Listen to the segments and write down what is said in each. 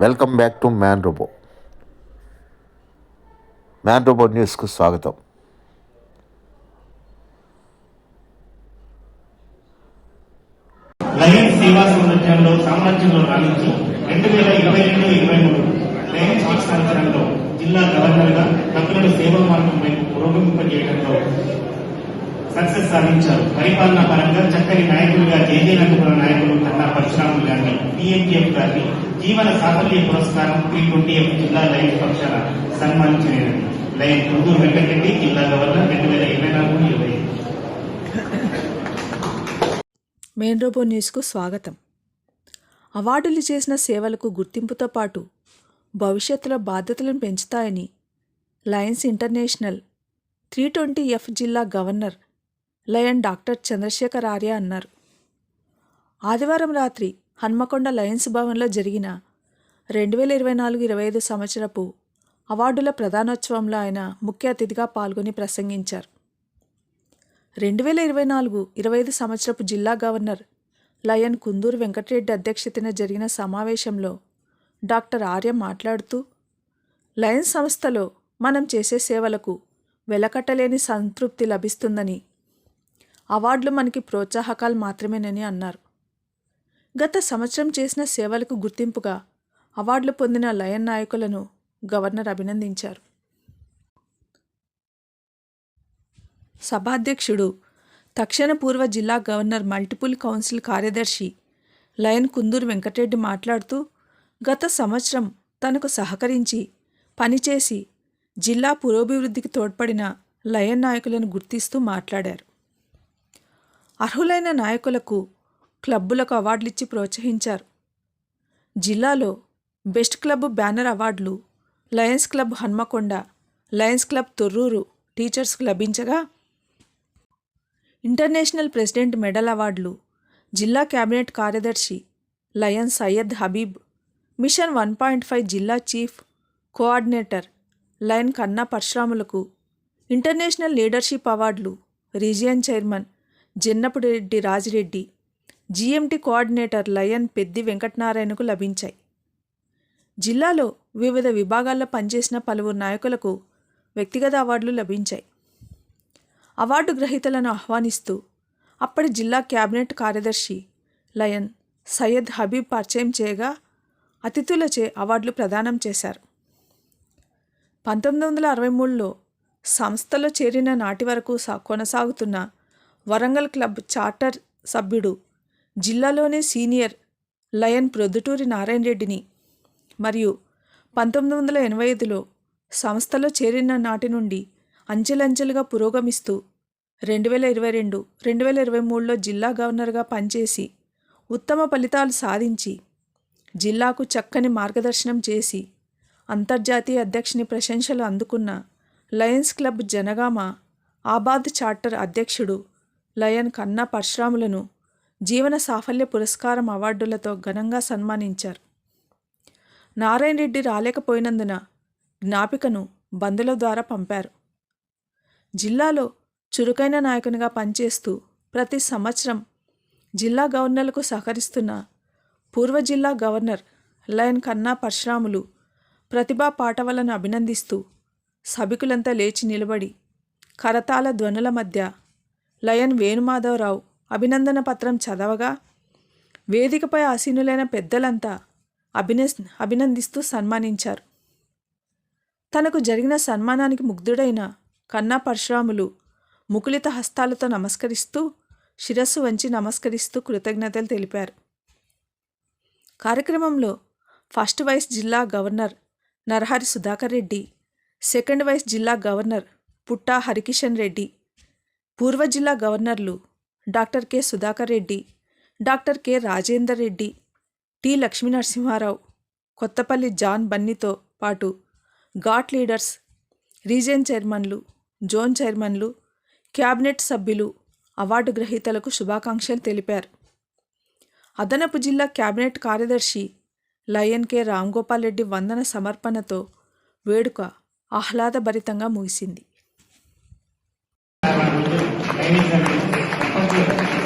Welcome back to man robo man robo న్యూస్కు స్వాగతం. Lions సేవా సౌందర్యంలో సామ్రాజ్యంలో రాణించి. రెండు వేల ఇరవై రెండు ఇరవై మూడు. లయన్స్ ఆర్ట్స్ సంవత్సరంలో జిల్లా గవర్నర్గా భక్తులను సేవా మార్గం వైపు పురోగమింపజేయడంలో సక్సెస్ సాధించారు. పరిపాలనా పరంగా చక్కని నాయకులుగా జేజే జేజేనంతపురం నాయకులు కన్నా పరశురాములు గారిని పిఎంకేఎఫ్ గారిని జీవన సాఫల్య పురస్కారం త్రీ ట్వంటీ జిల్లా లయన్స్ పక్షాన సన్మానించినది లయన్ కుందూరు వెంకటరెడ్డి జిల్లా గవర్నర్ రెండు వేల ఇరవై నాలుగు ఇరవై మెయిన్ రోబో న్యూస్కు స్వాగతం. అవార్డులు చేసిన సేవలకు గుర్తింపుతో పాటు భవిష్యత్తులో బాధ్యతలను పెంచుతాయని lions international three twenty F జిల్లా governor lion doctor Chandrashekar Arya అన్నారు. ఆదివారం రాత్రి హన్మకొండ లయన్స్ భవన్లో జరిగిన రెండు వేల ఇరవై నాలుగు ఇరవై ఐదు సంవత్సరపు అవార్డుల ప్రధానోత్సవంలో ఆయన ముఖ్య అతిథిగా పాల్గొని ప్రసంగించారు. రెండు వేల ఇరవై నాలుగు ఇరవై ఐదు సంవత్సరపు జిల్లా గవర్నర్ లయన్ కుందూరు వెంకటరెడ్డి అధ్యక్షతన జరిగిన సమావేశంలో డాక్టర్ ఆర్య మాట్లాడుతూ లయన్ సంస్థలో మనం చేసే సేవలకు వెలకట్టలేని సంతృప్తి లభిస్తుందని అవార్డులు మనకి ప్రోత్సాహకాలు మాత్రమేనని అన్నారు. గత సంవత్సరం చేసిన సేవలకు గుర్తింపుగా అవార్డులు పొందిన లయన్ నాయకులను గవర్నర్ అభినందించారు. సభాధ్యక్షుడు తక్షణ పూర్వ జిల్లా గవర్నర్ మల్టిపుల్ కౌన్సిల్ కార్యదర్శి లయన్ కుందూరు వెంకటరెడ్డి మాట్లాడుతూ గత సంవత్సరం తనకు సహకరించి పనిచేసి జిల్లా పురోభివృద్ధికి తోడ్పడిన లయన్ నాయకులను గుర్తిస్తూ మాట్లాడారు. అర్హులైన నాయకులకు క్లబ్బులకు అవార్డులిచ్చి ప్రోత్సహించారు. జిల్లాలో బెస్ట్ క్లబ్ బ్యానర్ అవార్డులు lions club Hanamkonda lions club Thorrur టీచర్స్కు లభించగా ఇంటర్నేషనల్ ప్రెసిడెంట్ మెడల్ అవార్డులు జిల్లా కేబినెట్ కార్యదర్శి lion Syed Habib mission one point five జిల్లా చీఫ్ కోఆర్డినేటర్ లయన్ కన్నా పరశురాములకు ఇంటర్నేషనల్ లీడర్షిప్ అవార్డులు region chairman Jannapureddy Rajireddy GMT coordinator lion Peddi వెంకటనారాయణకు లభించాయి. జిల్లాలో వివిధ విభాగాల్లో పనిచేసిన పలువురు నాయకులకు వ్యక్తిగత అవార్డులు లభించాయి. అవార్డు గ్రహీతలను ఆహ్వానిస్తూ అప్పటి జిల్లా క్యాబినెట్ కార్యదర్శి లయన్ సయ్యద్ హబీబ్ పరిచయం చేయగా అతిథులచే అవార్డులు ప్రదానం చేశారు. పంతొమ్మిది వందల అరవై మూడులో సంస్థలో చేరిన నాటి వరకు కొనసాగుతున్న వరంగల్ క్లబ్ చార్టర్ సభ్యుడు జిల్లాలోనే సీనియర్ లయన్ ప్రొద్దుటూరి నారాయణ రెడ్డిని మరియు పంతొమ్మిది వందల ఎనభై ఐదులో సంస్థలో చేరిన నాటి నుండి అంచెలంచెలుగా పురోగమిస్తూ రెండు వేల ఇరవై రెండు రెండు వేల ఇరవై మూడులో జిల్లా గవర్నర్గా పనిచేసి ఉత్తమ ఫలితాలు సాధించి జిల్లాకు చక్కని మార్గదర్శనం చేసి అంతర్జాతీయ అధ్యక్షుని ప్రశంసలు అందుకున్న lions club Jangaon Abad charter అధ్యక్షుడు లయన్ కన్నా పరశురాములను జీవన సాఫల్య పురస్కారం అవార్డులతో ఘనంగా సన్మానించారు. నారాయణ రెడ్డి రాలేకపోయినందున జ్ఞాపికను బంధుల ద్వారా పంపారు. జిల్లాలో చురుకైన నాయకునిగా పనిచేస్తూ ప్రతి సంవత్సరం జిల్లా గవర్నర్లకు సహకరిస్తున్న పూర్వ జిల్లా గవర్నర్ లయన్ కన్నా పరశురాములు ప్రతిభా పాటవలను అభినందిస్తూ సభికులంతా లేచి నిలబడి కరతాల ధ్వనుల మధ్య లయన్ వేణుమాధవరావు అభినందన పత్రం చదవగా వేదికపై ఆసీనులైన పెద్దలంతా అభిన అభినందిస్తూ సన్మానించారు. తనకు జరిగిన సన్మానానికి ముగ్ధుడైన కన్నా పరశురాములు ముకులిత హస్తాలతో నమస్కరిస్తూ శిరస్సు వంచి నమస్కరిస్తూ కృతజ్ఞతలు తెలిపారు. కార్యక్రమంలో ఫస్ట్ వైస్ జిల్లా governor Narahari Sudhakar Reddy second vice జిల్లా గవర్నర్ పుట్టా హరికిషన్ రెడ్డి పూర్వ జిల్లా గవర్నర్లు doctor K. Sudhakar Reddy doctor K. Rajender Reddy T. Lakshminarasimharao Kothapalli John బన్నీతో పాటు ఘాట్ లీడర్స్ రీజియన్ చైర్మన్లు జోన్ చైర్మన్లు క్యాబినెట్ సభ్యులు అవార్డు గ్రహీతలకు శుభాకాంక్షలు తెలిపారు. అదనపు జిల్లా క్యాబినెట్ కార్యదర్శి లయన్ కె. రామ్గోపాల్ రెడ్డి వందన సమర్పణతో వేడుక ఆహ్లాదభరితంగా ముగిసింది.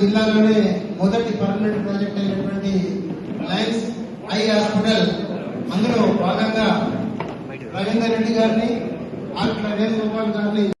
జిల్లాలోనే మొదటి పర్మనెంట్ ప్రాజెక్ట్ అయినటువంటి లయన్స్ ఐ హాస్పిటల్. అందులో భాగంగా రవీందర్ రెడ్డి గారిని ఆర్ట్ల గోపాల్ గారిని